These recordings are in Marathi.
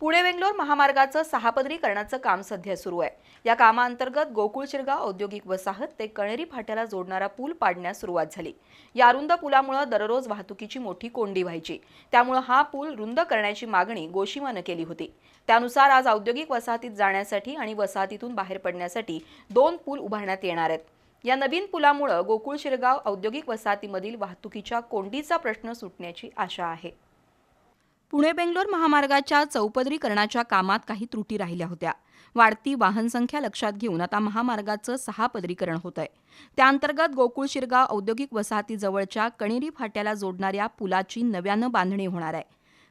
पुणे बेंगलोर महामार्गाचं सहापदरीकरणाचं काम सध्या सुरू आहे. या कामाअंतर्गत गोकुळ शिरगाव औद्योगिक वसाहत ते कणेरी फाट्याला जोडणारा पूल पाडण्यास सुरुवात झाली. या रुंद पुलामुळे दररोज वाहतुकीची मोठी कोंडी व्हायची. त्यामुळे हा पूल रुंद करण्याची मागणी गोशिमानं केली होती. त्यानुसार आज औद्योगिक वसाहतीत जाण्यासाठी आणि वसाहतीतून बाहेर पडण्यासाठी दोन पूल उभारण्यात येणार आहेत. या नवीन पुलामुळे गोकुळ शिरगाव औद्योगिक वसाहतीमधील वाहतुकीच्या कोंडीचा प्रश्न सुटण्याची आशा आहे. पुणे बेंगलोर महामार्गाच्या चौपदरीकरणाच्या कामात काही त्रुटी राहिल्या होत्या. वाढती वाहनसंख्या लक्षात घेऊन आता महामार्गाचं सहापदरीकरण होत आहे त्याअंतर्गत गोकुळ शिरगाव औद्योगिक वसाहतीजवळच्या कणेरी फाट्याला जोडणाऱ्या पुलाची नव्यानं बांधणी होणार आहे.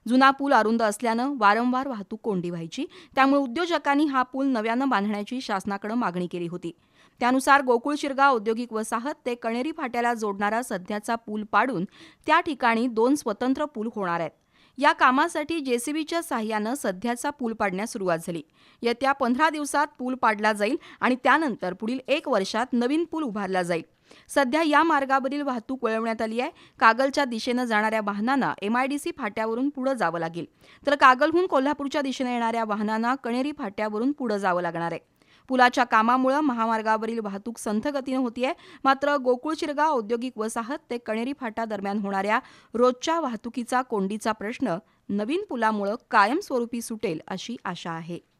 जुना पूल अरुंद असल्यानं वारंवार वाहतूक कोंडी व्हायची. त्यामुळे उद्योजकांनी हा पूल नव्यानं बांधण्याची शासनाकडे मागणी केली होती. त्यानुसार गोकुळ शिरगाव औद्योगिक वसाहत ते कणेरी फाट्याला जोडणारा सध्याचा पूल पाडून त्या ठिकाणी दोन स्वतंत्र पूल होणार आहेत. या कामासाठी जेसीबीच्या साह्यानं सध्याचा पूल पाडण्यास सुरुवात झाली. येत्या पंधरा दिवसात पूल पाडला जाईल आणि त्यानंतर पुढील एक वर्षात नवीन पूल उभारला जाईल. सध्या या मार्गावरील वाहतूक वळवण्यात आली आहे. कागलच्या दिशेनं जाणाऱ्या वाहनांना एमआयडीसी फाट्यावरून पुढं जावं लागेल. तर कागलहून कोल्हापूरच्या दिशेनं येणाऱ्या वाहनांना कणेरी फाट्यावरून पुढं जावं लागणार आहे. पुलाच्या कामामुळे महामार्गावरील वाहतूक संथ गतीनं होतीये. मात्र गोकुळ शिरगाव औद्योगिक वसाहत ते कणेरी फाटा दरम्यान होणाऱ्या रोजच्या वाहतुकीचा कोंडीचा प्रश्न नवीन पुलामुळे कायमस्वरूपी सुटेल अशी आशा आहे.